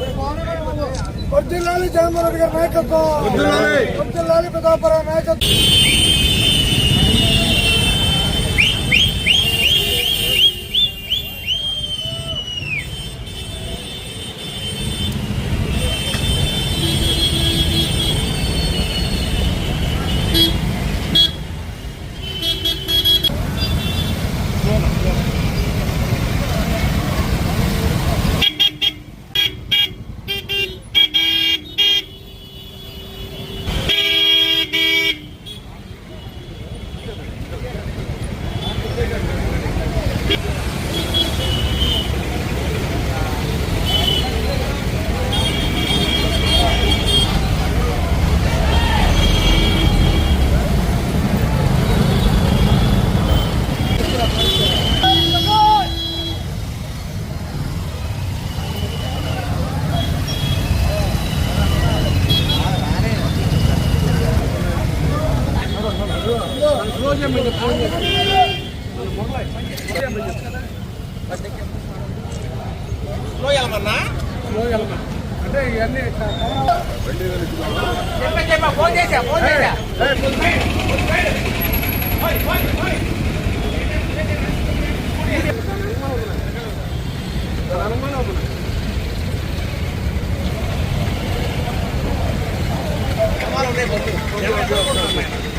కుమార్ గారి నాయకత్వం వర్జిల్లాలి జగన్మోహన్ రెడ్డి గారి నాయకత్వం వర్ధిల్లాలి.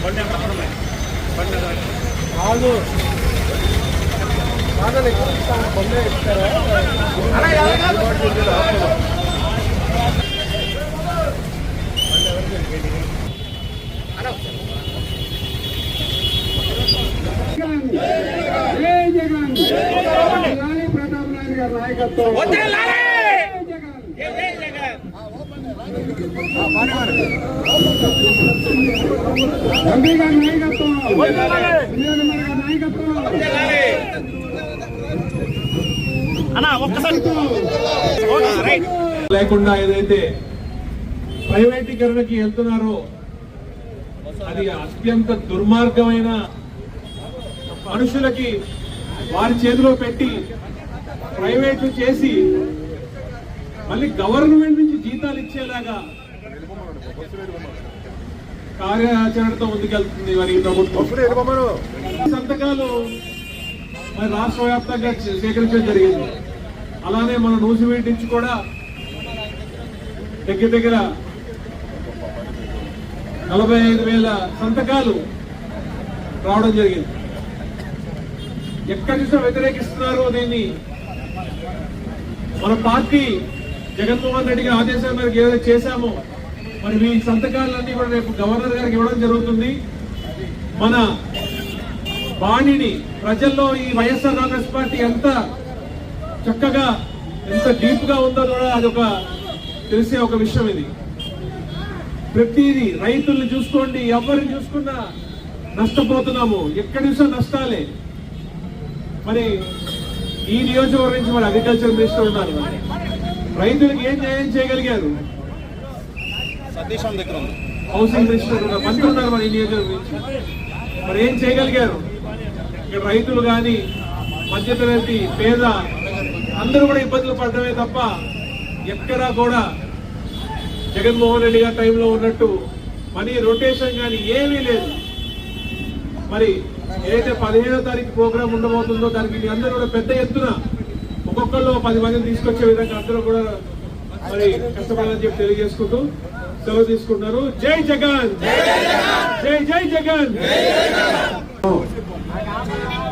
వర్జిల్లాలి పితాపురం నాయకత్వం అంటే ఇవన్నీ వాళ్ళు బాగా బొమ్మే జగన్ ప్రతాప్ నాయుడు గారి నాయకత్వం గారి నాయకత్వం లేకుండా ఏదైతే ప్రైవేటీకరణకి వెళ్తున్నారో అది అత్యంత దుర్మార్గమైన మనుషులకి వారి చేతిలో పెట్టి ప్రైవేట్లు చేసి మళ్ళీ గవర్నమెంట్ నుంచి జీతాలు ఇచ్చేలాగా కార్యాచరణతో ముందుకెళ్తుంది మరి ప్రభుత్వం. సంతకాలు మరి రాష్ట్ర వ్యాప్తంగా సేకరించడం జరిగింది. అలానే మన నూసివీటి నుంచి కూడా దగ్గర దగ్గర నలభై ఐదు వేల సంతకాలు రావడం జరిగింది. ఎక్కడ చూసినా వ్యతిరేకిస్తున్నారు దీన్ని మన పార్టీ జగన్మోహన్ రెడ్డి గారి ఆదేశాల మేరకు ఏదైతే చేశామో మరి మీ సంతకాలన్నీ కూడా రేపు గవర్నర్ గారికి ఇవ్వడం జరుగుతుంది. మన బాణిని ప్రజల్లో ఈ వైఎస్ఆర్ కాంగ్రెస్ పార్టీ ఎంత చక్కగా ఎంత డీప్గా ఉందో కూడా అదొక తెలిసే ఒక విషయం ఇది. ప్రతిదీ రైతుల్ని చూసుకోండి ఎవరిని చూసుకున్నా నష్టపోతున్నాము. ఎక్కడి నుంచో నష్టాలే. మరి ఈ నియోజకవర్గం నుంచి మరి అగ్రికల్చర్ మినిస్టర్ ఉన్నారు మరి. రైతులకు ఏం న్యాయం చేయగలిగారు? Housing minister. మంత్రి ఉన్నారు మరి నియోజకవర్గం మరి ఏం చేయగలిగారు? ఇక్కడ రైతులు కానీ మధ్యతరగతి పేద అందరూ కూడా ఇబ్బందులు పడడమే తప్ప ఎక్కడా కూడా జగన్మోహన్ రెడ్డి గారి టైంలో ఉన్నట్టు మనీ రొటేషన్ కానీ ఏమీ లేదు. మరి ఏదైతే పదిహేనో తారీఖు ప్రోగ్రామ్ ఉండబోతుందో దానికి మీ అందరూ కూడా పెద్ద ఎత్తున ఒక్కొక్కళ్ళు పది మందిని తీసుకొచ్చే విధంగా అందరూ కూడా మరి కష్టపడాలని చెప్పి తెలియజేసుకుంటూ సెలవు తీసుకుంటున్నారు. జై జగన్! జై జై జగన్!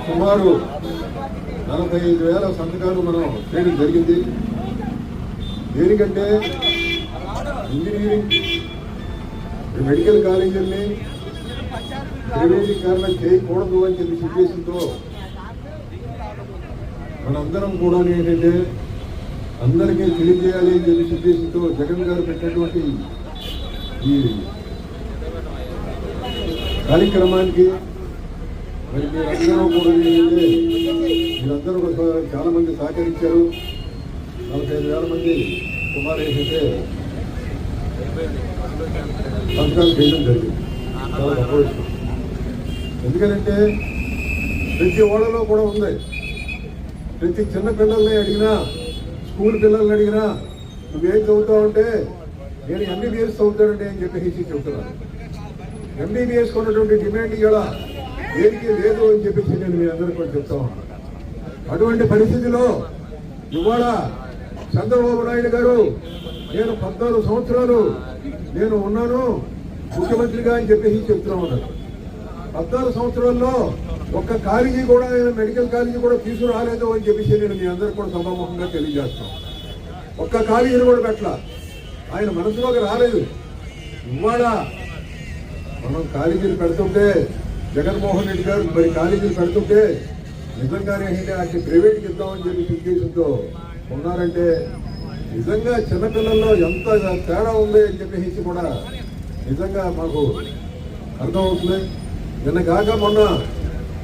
సుమారు నలభై ఐదు వేల సంతకాలు మనం చేయడం జరిగింది. దేనికంటే ఇంజనీరింగ్ మెడికల్ కాలేజీల్ని ప్రైవేటీకరణ చేయకూడదు అని చెప్పి సిచ్యువేషన్తో మనందరం కూడా ఏంటంటే అందరికీ తెలియజేయాలి అని చెప్పి ఉద్దేశంతో జగన్ గారు పెట్టినటువంటి ఈ కార్యక్రమానికి మరి మీరందరూ కూడా ఏంటంటే మీరందరూ చాలా మంది సహకరించారు. నలభై ఐదు వేల మంది సుమారు ఏంటంటే సంతకాలు చేయడం జరిగింది. చాలా ఎందుకంటే ప్రతి ఓడలో కూడా ఉంది. ప్రతి చిన్న పిల్లల్ని అడిగినా స్కూల్ పిల్లల్ని అడిగినా నువ్వేం చదువుతావు అంటే నేను ఎంబీబీఎస్ చదువుతానండి అని చెప్పేసి చెబుతున్నాను ఎంబీబీఎస్ కొన్నటువంటి డిమాండ్ ఇక్కడ దేనికి లేదు అని చెప్పేసి నేను మీ అందరికీ కూడా చెప్తా అటువంటి పరిస్థితిలో ఇవాళ చంద్రబాబు నాయుడు గారు నేను పద్నాలుగు సంవత్సరాలు నేను ఉన్నాను ముఖ్యమంత్రిగా అని చెప్పేసి చెప్తున్నా ఉన్నాను పద్నాలుగు సంవత్సరాల్లో ఒక్క కాలేజీ కూడా నేను మెడికల్ కాలేజీ కూడా తీసుకురాలేదు అని చెప్పేసి నేను మీ అందరికి కూడా సభాముఖంగా తెలియజేస్తాను ఒక్క కాలేజీని కూడా పెట్టల. ఆయన మనసులోకి రాలేదు. ఇవాళ మనం కాలేజీలు పెడుతుంటే జగన్మోహన్ రెడ్డి గారు మరి కాలేజీలు పెడుతుంటే నిజంగానే ఏంటి అంటే ప్రైవేట్కి ఇద్దామని చెప్పి ఉద్దేశంతో ఉన్నారంటే నిజంగా చిన్నపిల్లల్లో ఎంత తేడా ఉంది అని చెప్పేసి కూడా నిజంగా మాకు అర్థమవుతుంది. నిన్న కాక మొన్న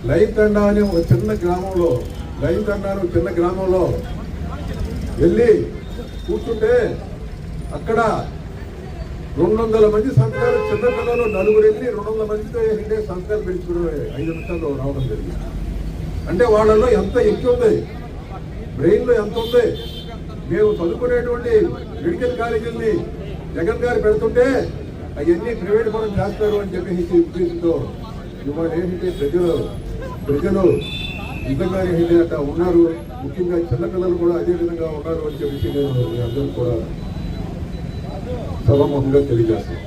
లైన్ తండా అనే ఒక చిన్న గ్రామంలో లైన్ తండా అనే చిన్న గ్రామంలో వెళ్ళి కూర్చుంటే అక్కడ రెండు వందల మంది సంతకాలు చిన్న పిల్లలు నలుగురు వెళ్ళి రెండు వందల మందితో ఏంటంటే సంతకాలు పెంచుకుని ఐదు నిమిషాల్లో రావడం జరిగింది. అంటే వాళ్ళలో ఎంత ఎక్కువ ఉంది? బ్రెయిన్లో ఎంత ఉంది? మేము చదువుకునేటువంటి మెడికల్ కాలేజీల్ని జగన్ గారు పెడుతుంటే అవన్నీ ప్రైవేట్ పనులు చేస్తారు అని చెప్పేసి ఉద్దేశంతో ఇవాళ ఏంటంటే ప్రజలు ప్రజలు నిజంగా ఏదైనా అట్లా ఉన్నారు? ముఖ్యంగా చిన్నపిల్లలు కూడా అదే విధంగా ఉన్నారు అని చెప్పేసి నేను అందరూ కూడా సభాముఖంగా తెలియజేస్తాను